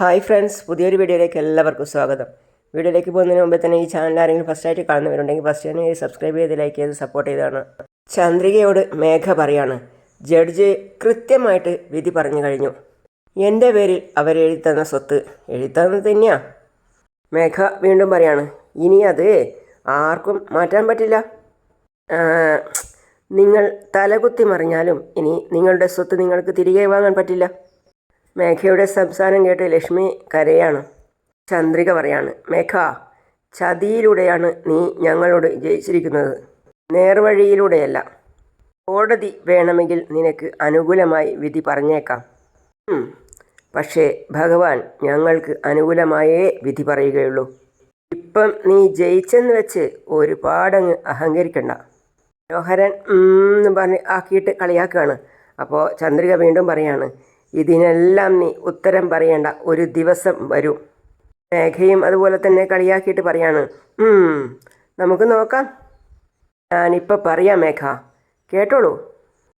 Hi friends പുതിയൊരു വീഡിയോയിലേക്ക് എല്ലാവർക്കും സ്വാഗതം. വീഡിയോയിലേക്ക് പോകുന്നതിന് മുമ്പേ തന്നെ ഈ ചാനൽ ആരെങ്കിലും ഫസ്റ്റായിട്ട് കാണുന്നവരുണ്ടെങ്കിൽ ഫസ്റ്റ് തന്നെ സബ്സ്ക്രൈബ് ചെയ്ത് ലൈക്ക് ചെയ്ത് സപ്പോർട്ട് ചെയ്താണ് ചന്ദ്രികയോട് മേഘ പറയാണ് ജഡ്ജ് കൃത്യമായിട്ട് വിധി പറഞ്ഞു കഴിഞ്ഞു. എന്റെ പേരിൽ അവരെഴുതി തന്ന സ്വത്ത് എഴുതി തന്നെയാ. മേഘ വീണ്ടും പറയാണ് ഇനി അത് ആർക്കും മാറ്റാൻ പറ്റില്ല. നിങ്ങൾ തലകുത്തി മറിഞ്ഞാലും ഇനി നിങ്ങളുടെ സ്വത്ത് നിങ്ങൾക്ക് തിരികെ വാങ്ങാൻ പറ്റില്ല. മേഘയുടെ സംസാരം കേട്ട് ലക്ഷ്മി കരയാണ്. ചന്ദ്രിക പറയാണ് മേഘ ചതിയിലൂടെയാണ് നീ ഞങ്ങളോട് ജയിച്ചിരിക്കുന്നത്. നേർവഴിയിലൂടെയല്ല. കോടതി വേണമെങ്കിൽ നിനക്ക് അനുകൂലമായി വിധി പറഞ്ഞേക്കാം. പക്ഷേ ഭഗവാൻ ഞങ്ങൾക്ക് അനുകൂലമായേ വിധി പറയുകയുള്ളൂ. ഇപ്പം നീ ജയിച്ചെന്ന് വെച്ച് ഒരുപാടങ്ങ് അഹങ്കരിക്കണ്ട. മനോഹരൻ എന്ന് പറഞ്ഞ് ആക്കിയിട്ട് കളിയാക്കുകയാണ്. അപ്പോൾ ചന്ദ്രിക വീണ്ടും പറയാണ് ഇതിനെല്ലാം നീ ഉത്തരം പറയേണ്ട. ഒരു ദിവസം വരും. മേഘയും അതുപോലെ തന്നെ കളിയാക്കിയിട്ട് പറയാണ്. നമുക്ക് നോക്കാം. ഞാനിപ്പോൾ പറയാം മേഘ. കേട്ടോളൂ.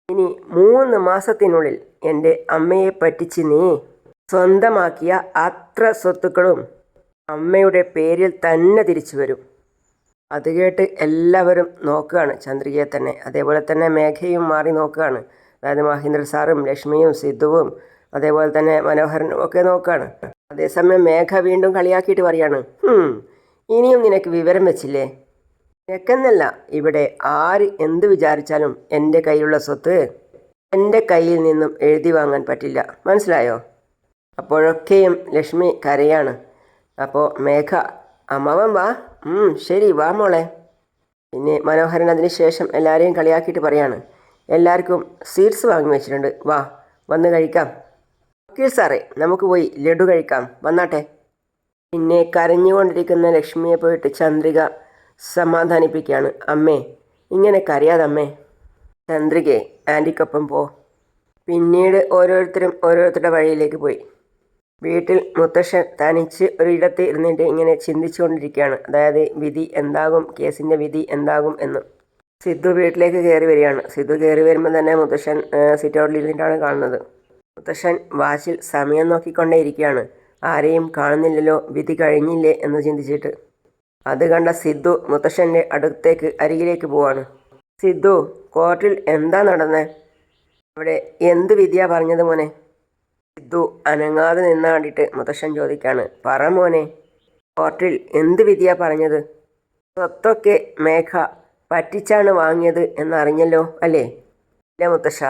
ഇനി മൂന്ന് മാസത്തിനുള്ളിൽ എന്റെ അമ്മയെ പറ്റിച്ച് നീ സ്വന്തമാക്കിയ അത്ര സ്വത്തുക്കളും അമ്മയുടെ പേരിൽ തന്നെ തിരിച്ചു വരും. അത് കേട്ട് എല്ലാവരും നോക്കുകയാണ്. ചന്ദ്രികയെ തന്നെ. അതേപോലെ തന്നെ മേഘയും മാറി നോക്കുകയാണ്. അതായത് മഹേന്ദ്ര സാറും ലക്ഷ്മിയും സിദ്ധുവും അതേപോലെ തന്നെ മനോഹരനും ഒക്കെ നോക്കുകയാണ് അതേസമയം മേഘ വീണ്ടും കളിയാക്കിയിട്ട് പറയാണ് "ഹും, ഇനിയും നിനക്ക് വിവരം വെച്ചില്ലേ? നിനക്കെന്നല്ല ഇവിടെ ആര് എന്ത് വിചാരിച്ചാലും എന്റെ കയ്യിലുള്ള സ്വത്ത് എന്റെ കയ്യിൽ നിന്നും എഴുതി വാങ്ങാൻ പറ്റില്ല. മനസ്സിലായോ? അപ്പോഴൊക്കെയും ലക്ഷ്മി കരയാണ്. അപ്പോൾ മേഘ അമ്മവൻ വാ. ശരി വാ മോളെ. പിന്നെ മനോഹരൻ അതിന് ശേഷം എല്ലാവരെയും കളിയാക്കിയിട്ട് പറയാണ് എല്ലാവർക്കും സ്വീറ്റ്സ് വാങ്ങി വെച്ചിട്ടുണ്ട്. വാ വന്ന് കഴിക്കാം. വക്കീൽ സാറേ നമുക്ക് പോയി ലഡു കഴിക്കാം. വന്നാട്ടെ. പിന്നെ കരഞ്ഞുകൊണ്ടിരിക്കുന്ന ലക്ഷ്മിയെ പോയിട്ട് ചന്ദ്രിക സമാധാനിപ്പിക്കുകയാണ്. അമ്മേ ഇങ്ങനെ കരയാതമ്മേ. ചന്ദ്രികയെ ആന്റിക്കൊപ്പം പോ. പിന്നീട് ഓരോരുത്തരും ഓരോരുത്തരുടെ വഴിയിലേക്ക് പോയി. വീട്ടിൽ മുത്തശ്ശൻ തനിച്ച് ഒരിടത്ത് ഇരുന്നിട്ട് ഇങ്ങനെ ചിന്തിച്ചുകൊണ്ടിരിക്കുകയാണ്. അതായത് വിധി എന്താകും കേസിന്റെ വിധി എന്താകും എന്ന്. സിദ്ധു വീട്ടിലേക്ക് കയറി വരികയാണ്. സിദ്ധു കയറി വരുമ്പോൾ തന്നെ മുത്തശ്ശൻ സിറ്റ് ഔട്ടിൽ ഇരുന്നിട്ടാണ് കാണുന്നത്. മുത്തശ്ശൻ വാച്ചിൽ സമയം നോക്കിക്കൊണ്ടേ ഇരിക്കുകയാണ്. ആരെയും കാണുന്നില്ലല്ലോ വിധി കഴിഞ്ഞില്ലേ എന്ന് ചിന്തിച്ചിട്ട്. അത് കണ്ട സിദ്ധു മുത്തശ്ശന്റെ അടുത്തേക്ക് അരികിലേക്ക് പോവാണ്. സിദ്ധു കോർട്ടിൽ എന്താ നടന്നേ? അവിടെ എന്ത് വിധിയാ പറഞ്ഞത് മോനെ? സിദ്ധു അനങ്ങാതെ നിന്നാണ്ടിട്ട് മുത്തശ്ശൻ ചോദിക്കാണ്. പറ മോനെ കോർട്ടിൽ എന്ത് വിധിയാ പറഞ്ഞത്? സ്വത്തൊക്കെ മേഘ പറ്റിച്ചാണ് വാങ്ങിയത് എന്നറിഞ്ഞല്ലോ അല്ലേ? ഇല്ല മുത്തശ്ശ.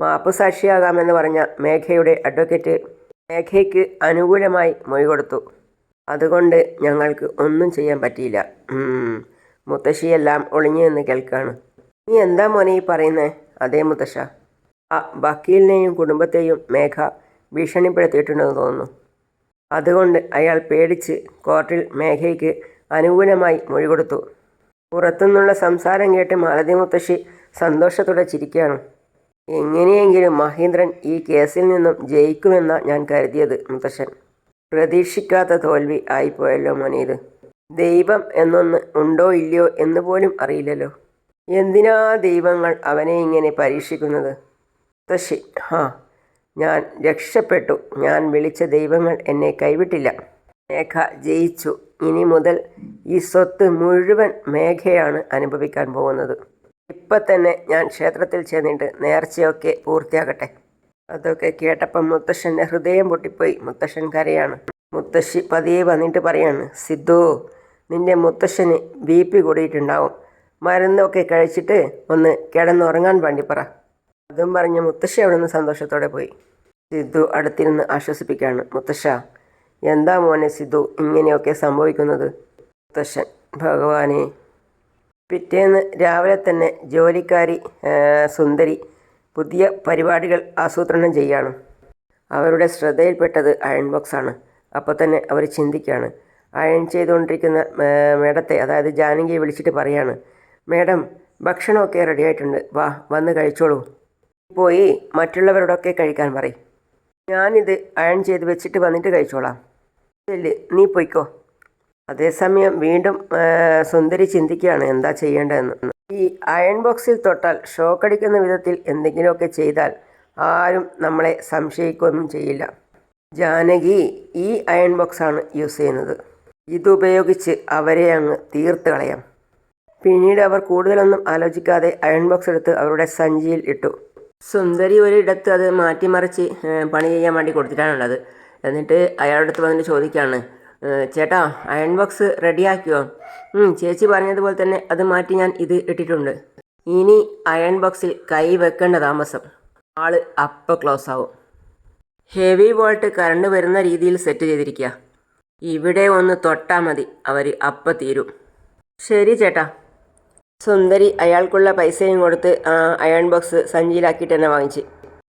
മാപ്പ് സാക്ഷിയാകാമെന്ന് പറഞ്ഞ മേഘയുടെ അഡ്വക്കേറ്റ് മേഘയ്ക്ക് അനുകൂലമായി മൊഴി കൊടുത്തു. അതുകൊണ്ട് ഞങ്ങൾക്ക് ഒന്നും ചെയ്യാൻ പറ്റിയില്ല. മുത്തശ്ശിയെല്ലാം ഒളിഞ്ഞു എന്ന് കേൾക്കാണ്. നീ എന്താ മോനെ ഈ പറയുന്നേ? അതേ മുത്തശ്ശ. ആ വക്കീലിനെയും കുടുംബത്തെയും മേഘ ഭീഷണിപ്പെടുത്തിയിട്ടുണ്ടെന്ന് തോന്നുന്നു. അതുകൊണ്ട് അയാൾ പേടിച്ച് കോർട്ടിൽ മേഘയ്ക്ക് അനുകൂലമായി മൊഴി കൊടുത്തു. പുറത്തുനിന്നുള്ള സംസാരം കേട്ട് മാലതി മുത്തശ്ശി സന്തോഷത്തോടെ ചിരിക്കുകയാണ്. എങ്ങനെയെങ്കിലും മഹേന്ദ്രൻ ഈ കേസിൽ നിന്നും ജയിക്കുമെന്ന ഞാൻ കരുതിയത് മുത്തശ്ശൻ. പ്രതീക്ഷിക്കാത്ത തോൽവി ആയിപ്പോയല്ലോ മോനീത് ദൈവം എന്നൊന്ന് ഉണ്ടോ ഇല്ലയോ എന്ന് പോലും അറിയില്ലല്ലോ. എന്തിനാ ദൈവങ്ങൾ അവനെ ഇങ്ങനെ പരീക്ഷിക്കുന്നത്? മുത്തശ്ശി ഹാ ഞാൻ രക്ഷപ്പെട്ടു. ഞാൻ വിളിച്ച ദൈവങ്ങൾ എന്നെ കൈവിട്ടില്ല. മേഘ ജയിച്ചു. ഇനി മുതൽ ഈ സ്വത്ത് മുഴുവൻ മേഘയാണ് അനുഭവിക്കാൻ പോകുന്നത്. ഇപ്പം തന്നെ ഞാൻ ക്ഷേത്രത്തിൽ ചെന്നിട്ട് നേർച്ചയൊക്കെ പൂർത്തിയാകട്ടെ. അതൊക്കെ കേട്ടപ്പം മുത്തശ്ശന്റെ ഹൃദയം പൊട്ടിപ്പോയി. മുത്തശ്ശൻ കരയാണ്. മുത്തശ്ശി പതിയെ വന്നിട്ട് പറയാണ് സിദ്ധു നിന്റെ മുത്തശ്ശന് ബി പി കൂടിയിട്ടുണ്ടാവും. മരുന്നൊക്കെ കഴിച്ചിട്ട് ഒന്ന് കിടന്നുറങ്ങാൻ വേണ്ടി പറ. അതും പറഞ്ഞ് മുത്തശ്ശി അവിടെ നിന്ന് സന്തോഷത്തോടെ പോയി. സിദ്ധു അടുത്തിരുന്ന് ആശ്വസിപ്പിക്കുകയാണ് മുത്തശ്ശ എന്താ മോനെ സിദ്ധു? ഇങ്ങനെയൊക്കെ സംഭവിക്കുന്നത്? മുത്തശ്ശൻ ഭഗവാനെ. പിറ്റേന്ന് രാവിലെ തന്നെ ജോലിക്കാരി സുന്ദരി പുതിയ പരിപാടികൾ ആസൂത്രണം ചെയ്യാണ്. അവരുടെ ശ്രദ്ധയിൽപ്പെട്ടത് അയൺ ബോക്സ് ആണ്. അപ്പോൾ തന്നെ അവർ ചിന്തിക്കുകയാണ് അയൺ ചെയ്തുകൊണ്ടിരിക്കുന്ന മേഡത്തെ അതായത് ജാനകിയെ വിളിച്ചിട്ട് പറയാണ് മേഡം ഭക്ഷണമൊക്കെ റെഡിയായിട്ടുണ്ട് വാ വന്ന് കഴിച്ചോളൂ. പോയി മറ്റുള്ളവരോടൊക്കെ കഴിക്കാൻ പറയും. ഞാനിത് അയൺ ചെയ്ത് വെച്ചിട്ട് വന്നിട്ട് കഴിച്ചോളാം. ഇല്ല? നീ പൊയ്ക്കോ. അതേസമയം വീണ്ടും സുന്ദരി ചിന്തിക്കുകയാണ് എന്താ ചെയ്യേണ്ടതെന്ന്. ഈ അയൺ ബോക്സിൽ തൊട്ടാൽ ഷോക്കടിക്കുന്ന വിധത്തിൽ എന്തെങ്കിലുമൊക്കെ ചെയ്താൽ ആരും നമ്മളെ സംശയിക്കൊന്നും ചെയ്യില്ല. ജാനകി ഈ അയൺ ബോക്സാണ് യൂസ് ചെയ്യുന്നത്. ഇതുപയോഗിച്ച് അവരെ അങ്ങ് തീർത്ത് കളയാം. പിന്നീട് അവർ കൂടുതലൊന്നും ആലോചിക്കാതെ അയൺ ബോക്സ് എടുത്ത് അവരുടെ സഞ്ചിയിൽ ഇട്ടു. സുന്ദരി ഒരിടത്ത് അത് മാറ്റിമറിച്ച് പണി ചെയ്യാൻ വേണ്ടി കൊടുത്തിട്ടാണുള്ളത്. എന്നിട്ട് അയാളുടെ അടുത്ത് വന്നിട്ട് ചോദിക്കുകയാണ് "ഏഹ്, ചേട്ടാ അയൺ ബോക്സ് റെഡിയാക്കിയോ? ചേച്ചി പറഞ്ഞതുപോലെ തന്നെ അത് മാറ്റി ഞാൻ ഇത് ഇട്ടിട്ടുണ്ട്. ഇനി അയൺ ബോക്സിൽ കൈ വെക്കേണ്ട താമസം. ആൾ അപ്പം ക്ലോസ് ആവും. ഹെവി വോൾട്ട് കറണ്ട് വരുന്ന രീതിയിൽ സെറ്റ് ചെയ്തിരിക്കുക ഇവിടെ ഒന്ന് തൊട്ടാൽ മതി അവർ അപ്പം തീരും. ശരി ചേട്ടാ. സുന്ദരി അയാൾക്കുള്ള പൈസയും കൊടുത്ത് അയൺ ബോക്സ് സഞ്ചിയിലാക്കിയിട്ട് തന്നെ വാങ്ങിച്ച്.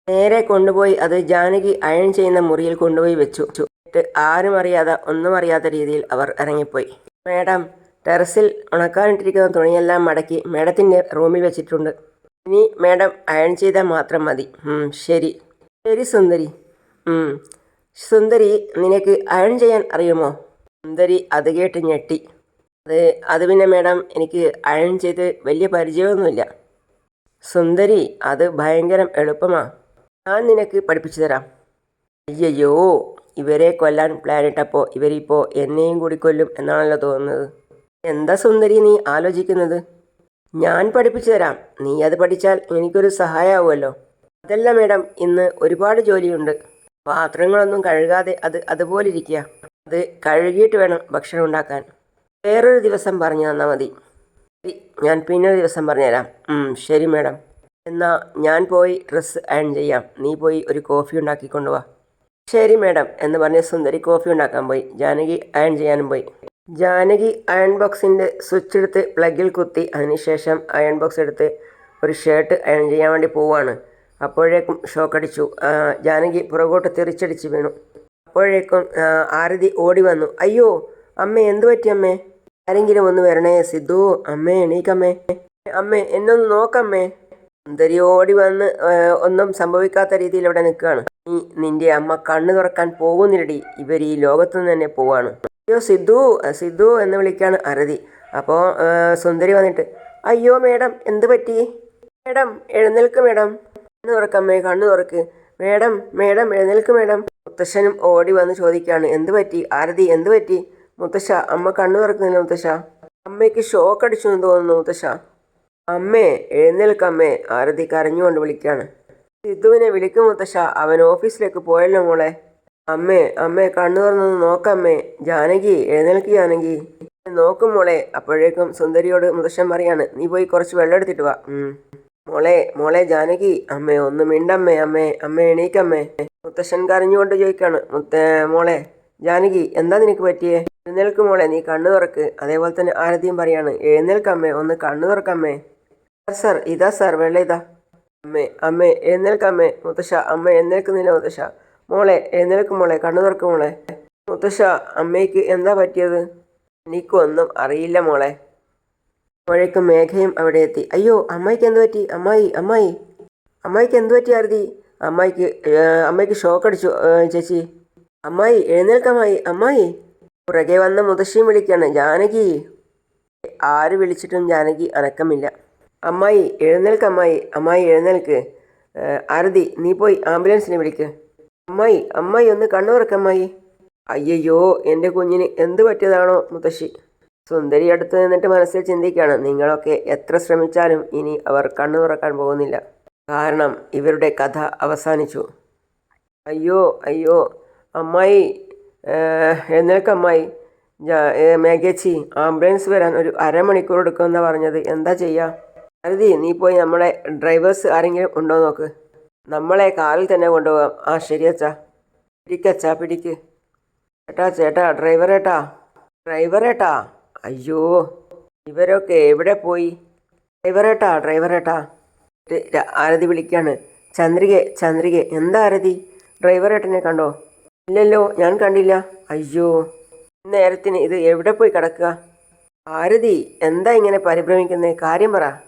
നേരെ കൊണ്ടുപോയി അത് ജാനകി അയൺ ചെയ്യുന്ന മുറിയിൽ കൊണ്ടുപോയി വെച്ചു. എന്നിട്ട് ആരും അറിയാതെ ഒന്നും അറിയാത്ത രീതിയിൽ അവർ ഇറങ്ങിപ്പോയി. മേഡം ടെറസിൽ ഉണക്കാനിട്ടിരിക്കുന്ന തുണിയെല്ലാം മടക്കി മേഡത്തിന്റെ റൂമിൽ വെച്ചിട്ടുണ്ട്. ഇനി മേഡം അയൺ ചെയ്താൽ മാത്രം മതി. ശരി. ശരി സുന്ദരി. സുന്ദരി നിനക്ക് അയൺ ചെയ്യാൻ അറിയുമോ? സുന്ദരി അത് കേട്ട് ഞെട്ടി. അത് അത് പിന്നെ മേഡം എനിക്ക് അയൺ ചെയ്ത് വലിയ പരിചയമൊന്നുമില്ല. സുന്ദരി അത് ഭയങ്കരം എളുപ്പമാ. ഞാൻ നിനക്ക് പഠിപ്പിച്ചു തരാം. അയ്യയ്യോ ഇവരെ കൊല്ലാൻ പ്ലാൻ പ്ലാനിട്ടപ്പോൾ ഇവരിപ്പോൾ എന്നെയും കൂടി കൊല്ലും എന്നാണല്ലോ തോന്നുന്നത്. എന്താ സുന്ദരി നീ ആലോചിക്കുന്നത്? ഞാൻ പഠിപ്പിച്ചു തരാം. നീ അത് പഠിച്ചാൽ എനിക്കൊരു സഹായമാവുമല്ലോ അതല്ല മേഡം ഇന്ന് ഒരുപാട് ജോലിയുണ്ട്. പാത്രങ്ങളൊന്നും കഴുകാതെ അത് അതുപോലെ ഇരിക്കുക. അത് കഴുകിയിട്ട് വേണം ഭക്ഷണം ഉണ്ടാക്കാൻ. വേറൊരു ദിവസം പറഞ്ഞു തന്നാൽ മതി. ഞാൻ പിന്നൊരു ദിവസം പറഞ്ഞുതരാം. ശരി മേഡം. എന്നാൽ ഞാൻ പോയി ഡ്രസ്സ് അയൺ ചെയ്യാം. നീ പോയി ഒരു കോഫി ഉണ്ടാക്കി വാ ശരി മാഡം എന്ന് പറഞ്ഞ് സുന്ദരി കോഫി ഉണ്ടാക്കാൻ പോയി. ജാനകി അയൺ ചെയ്യാനും പോയി. ജാനകി അയൺ ബോക്സിന്റെ സ്വിച്ച് എടുത്ത് പ്ലഗിൽ കുത്തി. അതിനുശേഷം അയൺ ബോക്സ് എടുത്ത് ഒരു ഷർട്ട് അയൺ ചെയ്യാൻ വേണ്ടി പോവാണ്. അപ്പോഴേക്കും ഷോക്ക് അടിച്ചു ജാനകി പുറകോട്ട് തിരിച്ചടിച്ച് വീണു. അപ്പോഴേക്കും ആരതി ഓടി വന്നു. അയ്യോ അമ്മേ എന്തു പറ്റി അമ്മേ? ആരെങ്കിലും ഒന്ന് വരണേ സിദ്ധു അമ്മേ എണീക്കമ്മേ അമ്മേ. എന്നൊന്ന് നോക്കമ്മേ സുന്ദരി ഓടി വന്ന് ഒന്നും സംഭവിക്കാത്ത രീതിയിൽ ഇവിടെ നിൽക്കുകയാണ്. നീ നിന്റെ അമ്മ കണ്ണു തുറക്കാൻ പോകുന്നില്ലടി. ഇവർ ഈ ലോകത്തു നിന്ന് തന്നെ പോവാണ്. അയ്യോ സിദ്ധു സിദ്ധു എന്ന് വിളിക്കുകയാണ് അരതി. അപ്പോൾ സുന്ദരി വന്നിട്ട് അയ്യോ മേഡം എന്ത് പറ്റി? മേഡം എഴുന്നേൽക്ക് മേഡം. കണ്ണു തുറക്കമ്മേ കണ്ണു തുറക്ക്. മേഡം മേഡം എഴുന്നേൽക്ക് മേഡം. മുത്തശ്ശനും ഓടി വന്ന് ചോദിക്കുകയാണ് എന്ത് പറ്റി? ആരതി എന്ത് പറ്റി? മുത്തശ്ശ അമ്മ കണ്ണു തുറക്കുന്നില്ല മുത്തശ്ശ. അമ്മയ്ക്ക് ഷോക്ക് അടിച്ചു എന്ന് തോന്നുന്നു മുത്തശ്ശ. അമ്മേ എഴുന്നേൽക്കമ്മേ ആരതി കരഞ്ഞുകൊണ്ട് വിളിക്കാണ്. സിദ്ധുവിനെ വിളിക്കും മുത്തശ്ശ അവൻ ഓഫീസിലേക്ക് പോയല്ലോ മോളെ. അമ്മേ അമ്മേ കണ്ണു തുറന്നൊന്ന് നോക്കമ്മേ. ജാനകി എഴുന്നേൽക്ക് ജാനകി. നോക്കും മോളെ അപ്പോഴേക്കും സുന്ദരിയോട് മുത്തശ്ശൻ പറയാണ് നീ പോയി കുറച്ച് വെള്ളം എടുത്തിട്ട് വാ. മോളെ മോളെ ജാനകി അമ്മേ ഒന്ന് മിണ്ടമ്മേ അമ്മേ അമ്മേ എണീക്കമ്മേ. മുത്തശ്ശൻ കരഞ്ഞുകൊണ്ട് ചോദിക്കാണ് മുത്തേ മോളെ ജാനകി എന്താ നിനക്ക് പറ്റിയേ? എഴുന്നേൽക്ക് മോളെ നീ കണ്ണു തുറക്ക്. അതേപോലെ തന്നെ ആരതിയും പറയാണ് എഴുന്നേൽക്കമ്മേ ഒന്ന് കണ്ണു തുറക്കമ്മേ. സാർ ഇതാ സാർ വെള്ള ഇതാ. അമ്മേ അമ്മേ എഴുന്നേൽക്കമ്മേ മുത്തശ്ശ അമ്മ എഴുന്നേൽക്കുന്നില്ല മുത്തശ്ശ. മോളെ എഴുന്നേൽക്ക് മോളെ കണ്ണു തുറക്ക് മോളെ. മുത്തശ്ശ അമ്മയ്ക്ക് എന്താ പറ്റിയത്? എനിക്കൊന്നും അറിയില്ല മോളെ. അപ്പോഴേക്കും മേഘയും അവിടെ എത്തി. അയ്യോ അമ്മായിക്ക് എന്ത് പറ്റി? അമ്മായി അമ്മായി. അമ്മായിക്ക് എന്ത് പറ്റി ആരതി? അമ്മായിക്ക് അമ്മയ്ക്ക് ഷോക്ക് അടിച്ചു ചേച്ചി. അമ്മായി എഴുന്നേൽക്കമായി അമ്മായി പുറകെ വന്ന മുതശ്ശിയും വിളിക്കാണ് ജാനകി. ആര് വിളിച്ചിട്ടും ജാനകി അനക്കമില്ല. അമ്മായി എഴുന്നേൽക്ക് അമ്മായി. അമ്മായി എഴുന്നേൽക്ക്. ആരതി നീ പോയി ആംബുലൻസിനെ വിളിക്ക്. അമ്മായി അമ്മായി ഒന്ന് കണ്ണു തുറക്കമ്മായി അയ്യയ്യോ എന്റെ കുഞ്ഞിന് എന്ത് പറ്റിയതാണോ മുത്തശ്ശി? സുന്ദരി അടുത്ത് നിന്നിട്ട് മനസ്സിൽ ചിന്തിക്കുകയാണ് നിങ്ങളൊക്കെ എത്ര ശ്രമിച്ചാലും ഇനി അവർ കണ്ണു തുറക്കാൻ പോകുന്നില്ല. കാരണം ഇവരുടെ കഥ അവസാനിച്ചു. അയ്യോ അയ്യോ. അമ്മായി എന്നേക്കമ്മായി മേഘേച്ചി ആംബുലൻസ് വരാൻ ഒരു അരമണിക്കൂർ എടുക്കുമെന്നാണ് പറഞ്ഞത്. എന്താ ചെയ്യുക അരുതി നീ പോയി നമ്മളെ ഡ്രൈവേഴ്സ് ആരെങ്കിലും ഉണ്ടോ നോക്ക്. നമ്മളെ കാറിൽ തന്നെ കൊണ്ടുപോകാം. ആ ശരി അച്ഛാ. പിടിക്കച്ചാ പിടിക്ക്. ചേട്ടാ ചേട്ടാ ഡ്രൈവർ ഏട്ടാ. അയ്യോ ഇവരൊക്കെ എവിടെ പോയി? ര- ര- ആരതി വിളിക്കാണ്. ചന്ദ്രികെ ചന്ദ്രികെ എന്താ ആരതി? ഡ്രൈവർ ഏട്ടനെ കണ്ടോ? ഇല്ലല്ലോ ഞാൻ കണ്ടില്ല. അയ്യോ നേരത്തിന് ഇത് എവിടെ പോയി കിടക്കുക? ആരതി എന്താ ഇങ്ങനെ പരിഭ്രമിക്കുന്നത് കാര്യം പറ.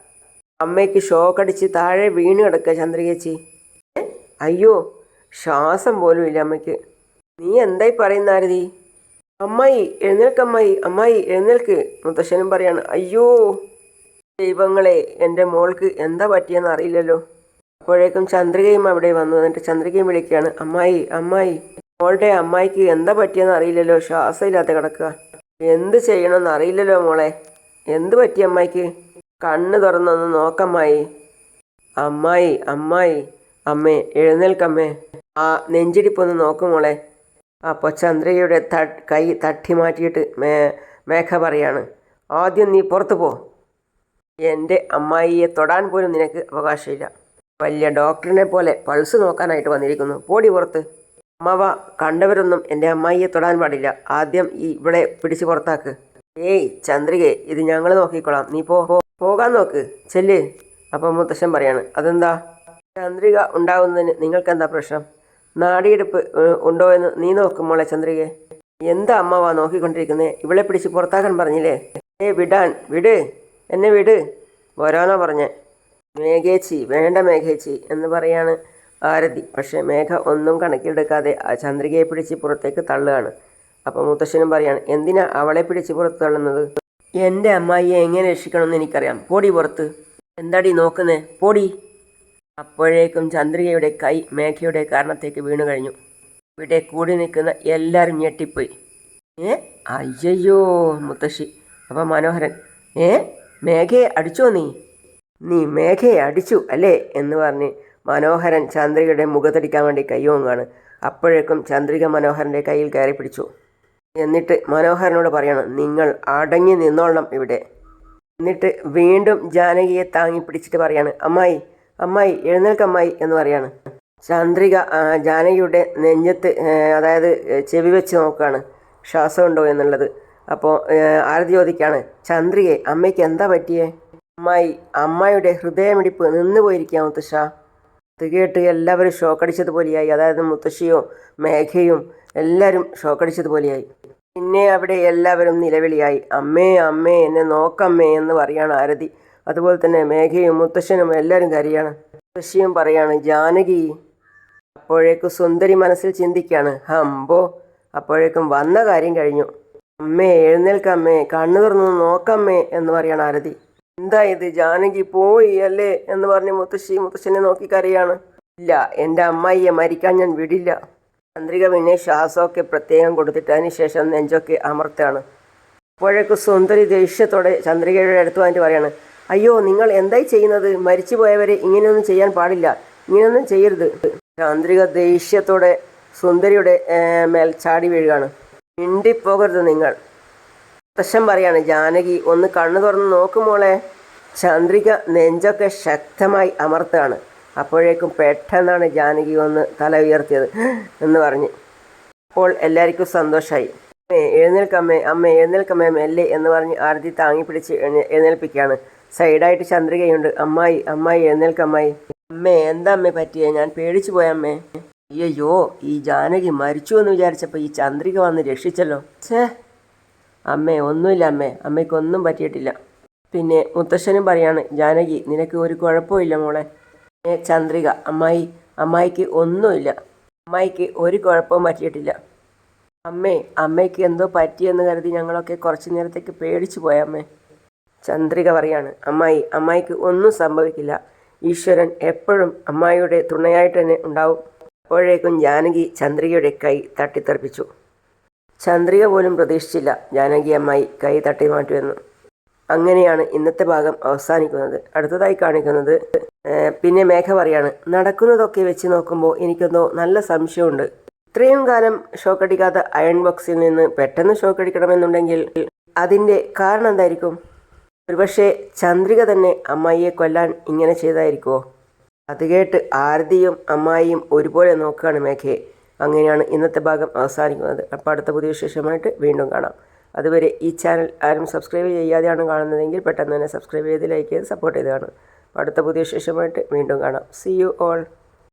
അമ്മയ്ക്ക് ഷോക്കടിച്ച് താഴെ വീണ് കിടക്കുക ചന്ദ്രികേച്ചി. അയ്യോ ശ്വാസം പോലും ഇല്ല അമ്മയ്ക്ക്. നീ എന്തായി പറയുന്ന ആരതി? അമ്മായി എഴുന്നേൽക്ക് അമ്മായി എഴുന്നേൽക്ക് മുത്തശ്ശനും പറയാണ്. അയ്യോ ദൈവങ്ങളെ എന്റെ മോൾക്ക് എന്താ പറ്റിയെന്ന് അറിയില്ലല്ലോ. അപ്പോഴേക്കും ചന്ദ്രികയും അവിടെ വന്നു. എന്നിട്ട് ചന്ദ്രികയും വിളിക്കുകയാണ്. അമ്മായി അമ്മായി മോളുടെ അമ്മായിക്ക് എന്താ പറ്റിയെന്ന് അറിയില്ലല്ലോ. ശ്വാസമില്ലാത്ത കിടക്കുക. എന്ത് ചെയ്യണമെന്ന് അറിയില്ലല്ലോ മോളെ. എന്ത് പറ്റി അമ്മായിക്ക്? കണ്ണ് തുറന്നൊന്ന് നോക്കമ്മായി. അമ്മായി അമ്മായി അമ്മേ എഴുന്നേൽക്കമ്മേ. ആ നെഞ്ചിടിപ്പൊന്ന് നോക്കുമോളെ അപ്പോൾ ചന്ദ്രയുടെ കൈ തട്ടി മാറ്റിയിട്ട് മേ മേഘ പറയാണ്. ആദ്യം നീ പുറത്തു പോ. എന്റെ അമ്മായിയെ തൊടാൻ പോലും നിനക്ക് അവകാശമില്ല. വലിയ ഡോക്ടറിനെ പോലെ പൾസ് നോക്കാനായിട്ട് വന്നിരിക്കുന്നു. പോടി പുറത്ത്. അമ്മവ കണ്ടവരൊന്നും എന്റെ അമ്മായിയെ തൊടാൻ പാടില്ല. ആദ്യം ഈ ഇവിടെ പിടിച്ച് പുറത്താക്ക്. ഏയ് ചന്ദ്രികെ ഇത് ഞങ്ങൾ നോക്കിക്കോളാം. നീ പോ പോകാൻ നോക്ക്. ചെല്ല്. അപ്പം മുത്തശ്ശൻ പറയാണ് അതെന്താ? ചന്ദ്രിക ഉണ്ടാവുന്നതിന് നിങ്ങൾക്കെന്താ പ്രശ്നം? നാടിയെടുപ്പ് ഉണ്ടോ എന്ന് നീ നോക്കും മോളെ ചന്ദ്രികെ. എന്താ അമ്മാവാ നോക്കിക്കൊണ്ടിരിക്കുന്നേ? ഇവളെ പിടിച്ച് പുറത്താക്കാൻ പറഞ്ഞില്ലേ? ഏ വിടാൻ വിട്. എന്നെ വിട്. വരാനാ പറഞ്ഞേ. മേഘേച്ചി വേണ്ട മേഘേച്ചി എന്ന് പറയാണ് ആരതി. പക്ഷേ മേഘ ഒന്നും കണക്കിലെടുക്കാതെ ചന്ദ്രികയെ പിടിച്ച് പുറത്തേക്ക് തള്ളുകയാണ്. അപ്പോൾ മുത്തശ്ശനും പറയാണ് എന്തിനാ അവളെ പിടിച്ച് പുറത്ത് തള്ളുന്നത്? എന്റെ അമ്മായിയെ എങ്ങനെ രക്ഷിക്കണമെന്ന് എനിക്കറിയാം. പോടി പുറത്ത്. എന്താടി നോക്കുന്നേ? പോടി. അപ്പോഴേക്കും ചന്ദ്രികയുടെ കൈ മേഘയുടെ കാരണത്തേക്ക് വീണു കഴിഞ്ഞു. ഇവിടെ കൂടി നിൽക്കുന്ന എല്ലാവരും ഞെട്ടിപ്പോയി. ഏ? അയ്യയ്യോ മുത്തശ്ശി. അപ്പം മനോഹരൻ ഏ? മേഘയെ അടിച്ചോ നീ? നീ മേഘയെ അടിച്ചു അല്ലേ? എന്ന് പറഞ്ഞ് മനോഹരൻ ചന്ദ്രികയുടെ മുഖത്തടിക്കാൻ വേണ്ടി കയ്യോങ്ങാണ് അപ്പോഴേക്കും ചന്ദ്രിക മനോഹരന്റെ കയ്യിൽ കയറി പിടിച്ചു. എന്നിട്ട് മനോഹരനോട് പറയണം നിങ്ങൾ അടങ്ങി നിന്നോളണം ഇവിടെ. എന്നിട്ട് വീണ്ടും ജാനകിയെ താങ്ങി പിടിച്ചിട്ട് പറയാണ് അമ്മായി അമ്മായി എഴുന്നേൽക്ക് അമ്മായി എന്ന് പറയാണ്. ചന്ദ്രിക ജാനകിയുടെ നെഞ്ചത്ത് അതായത് ചെവി വെച്ച് നോക്കുകയാണ് ശ്വാസമുണ്ടോ എന്നുള്ളത്. അപ്പോൾ ആരതി ചോദിക്കുകയാണ് ചന്ദ്രികയെ അമ്മയ്ക്ക് എന്താ പറ്റിയേ? അമ്മായി അമ്മായിയുടെ ഹൃദയമിടിപ്പ് നിന്ന് പോയിരിക്കുക മുത്തശ്ശ. ഇത് കേട്ട് എല്ലാവരും ഷോക്കടിച്ചതുപോലെയായി. അതായത് മുത്തശ്ശിയും മേഘയും എല്ലാവരും ഷോക്കടിച്ചതുപോലെയായി. പിന്നെ അവിടെ എല്ലാവരും നിലവിളിയായി. അമ്മേ അമ്മേ എന്നെ നോക്കമ്മേ എന്ന് പറയാണ് ആരതി. അതുപോലെ തന്നെ മേഘയും മുത്തശ്ശനും എല്ലാവരും കരയാണ്. ശശിയും പറയാണ് ജാനകി അപ്പോഴേക്കും സുന്ദരി മനസ്സിൽ ചിന്തിക്കുകയാണ് ഹംബോ അപ്പോഴേക്കും വന്ന കാര്യം കഴിഞ്ഞു. അമ്മേ എഴുന്നേൽക്കമ്മേ കണ്ണു തുറന്നു നോക്കമ്മേ എന്ന് പറയാണ് ആരതി. എന്താ ഇത്? ജാനകി പോയി അല്ലേ? എന്ന് പറഞ്ഞ് മുത്തശ്ശി മുത്തശ്ശനെ നോക്കി കരയാണ്. ഇല്ല എന്റെ അമ്മായിയെ മരിക്കാൻ ഞാൻ വിടില്ല. ചന്ദ്രിക പിന്നെ ശ്വാസമൊക്കെ പ്രത്യേകം കൊടുത്തിട്ട് അതിന് ശേഷം നെഞ്ചൊക്കെ അമർത്താണ്. അപ്പോഴേക്കും സുന്ദരി ദേഷ്യത്തോടെ ചന്ദ്രികയുടെ അടുത്ത് വന്നിട്ട് പറയാണ് അയ്യോ നിങ്ങൾ എന്തായി ചെയ്യുന്നത്? മരിച്ചു പോയവരെ ഇങ്ങനെയൊന്നും ചെയ്യാൻ പാടില്ല. ഇങ്ങനെയൊന്നും ചെയ്യരുത്. ചന്ദ്രിക ദേഷ്യത്തോടെ സുന്ദരിയുടെ മേൽ ചാടി വീഴുകയാണ്. മിണ്ടിപ്പോകരുത് നിങ്ങൾ. പ്രശ്നം പറയാണ് ജാനകി ഒന്ന് കണ്ണു തുറന്ന് നോക്കുമോളെ ചന്ദ്രിക നെഞ്ചൊക്കെ ശക്തമായി അമർത്താണ് അപ്പോഴേക്കും പെട്ടെന്നാണ് ജാനകി ഒന്ന് തല ഉയർത്തിയത് എന്ന് പറഞ്ഞ്. അപ്പോൾ എല്ലാവർക്കും സന്തോഷമായി അമ്മേ എഴുന്നേൽക്കമ്മേ അമ്മേ എഴുന്നേൽക്കമ്മേ മെല്ലെ എന്ന് പറഞ്ഞ് ആരതി താങ്ങി പിടിച്ച് എഴുന്നേ- എഴുന്നേൽപ്പിക്കുകയാണ്. സൈഡായിട്ട് ചന്ദ്രികയുണ്ട്. അമ്മായി അമ്മായി എഴുന്നേൽക്കമ്മായി അമ്മേ എന്താ അമ്മേ പറ്റിയേ? ഞാൻ പേടിച്ചു പോയമ്മേ അയ്യോ ഈ ജാനകി മരിച്ചു എന്ന് വിചാരിച്ചപ്പോൾ ഈ ചന്ദ്രിക വന്ന് രക്ഷിച്ചല്ലോ. ഛേ അമ്മേ ഒന്നുമില്ല അമ്മേ. അമ്മയ്ക്കൊന്നും പറ്റിയിട്ടില്ല. പിന്നെ മുത്തശ്ശനും പറയാണ് ജാനകി നിനക്ക് ഒരു കുഴപ്പമില്ല മോളെ. ചന്ദ്രിക. അമ്മായി അമ്മായിക്ക് ഒന്നുമില്ല. അമ്മായിക്ക് ഒരു കുഴപ്പവും പറ്റിയിട്ടില്ല. അമ്മേ അമ്മയ്ക്ക് എന്തോ പറ്റിയെന്ന് കരുതി ഞങ്ങളൊക്കെ കുറച്ച് നേരത്തേക്ക് പേടിച്ചു പോയ അമ്മേ. ചന്ദ്രിക പറയാണ് അമ്മായി അമ്മായിക്ക് ഒന്നും സംഭവിക്കില്ല. ഈശ്വരൻ എപ്പോഴും അമ്മായിയുടെ തുണയായിട്ട് തന്നെ ഉണ്ടാവും. അപ്പോഴേക്കും ജാനകി ചന്ദ്രികയുടെ കൈ തട്ടിത്തെറിപ്പിച്ചു. ചന്ദ്രിക പോലും പ്രതീക്ഷിച്ചില്ല ജാനകി അമ്മായി കൈ തട്ടി മാറ്റുമെന്ന്. അങ്ങനെയാണ് ഇന്നത്തെ ഭാഗം അവസാനിക്കുന്നത്. അടുത്തതായി കാണിക്കുന്നത് പിന്നെ മേഘ പറയാണ് നടക്കുന്നതൊക്കെ വെച്ച് നോക്കുമ്പോൾ എനിക്കൊന്നോ നല്ല സംശയമുണ്ട്. ഇത്രയും കാലം ഷോക്കടിക്കാത്ത അയൺ ബോക്സിൽ നിന്ന് പെട്ടെന്ന് ഷോക്കടിക്കണമെന്നുണ്ടെങ്കിൽ അതിന്റെ കാരണം എന്തായിരിക്കും? ഒരുപക്ഷെ ചന്ദ്രിക തന്നെ അമ്മായിയെ കൊല്ലാൻ ഇങ്ങനെ ചെയ്തായിരിക്കുമോ അത് കേട്ട് ആരതിയും അമ്മായിയും ഒരുപോലെ നോക്കുകയാണ് മേഘയെ. അങ്ങനെയാണ് ഇന്നത്തെ ഭാഗം അവസാനിക്കുന്നത്. അപ്പോൾ അടുത്ത പുതിയ വിശേഷമായിട്ട് വീണ്ടും കാണാം. അതുവരെ ഈ ചാനൽ ആരും സബ്സ്ക്രൈബ് ചെയ്യാതെയാണ് കാണുന്നതെങ്കിൽ പെട്ടെന്ന് തന്നെ സബ്സ്ക്രൈബ് ചെയ്ത് ലൈക്ക് ചെയ്ത് സപ്പോർട്ട് ചെയ്ത് കാണും അടുത്ത പുതിയ വിശേഷമായിട്ട് വീണ്ടും കാണാം. C you all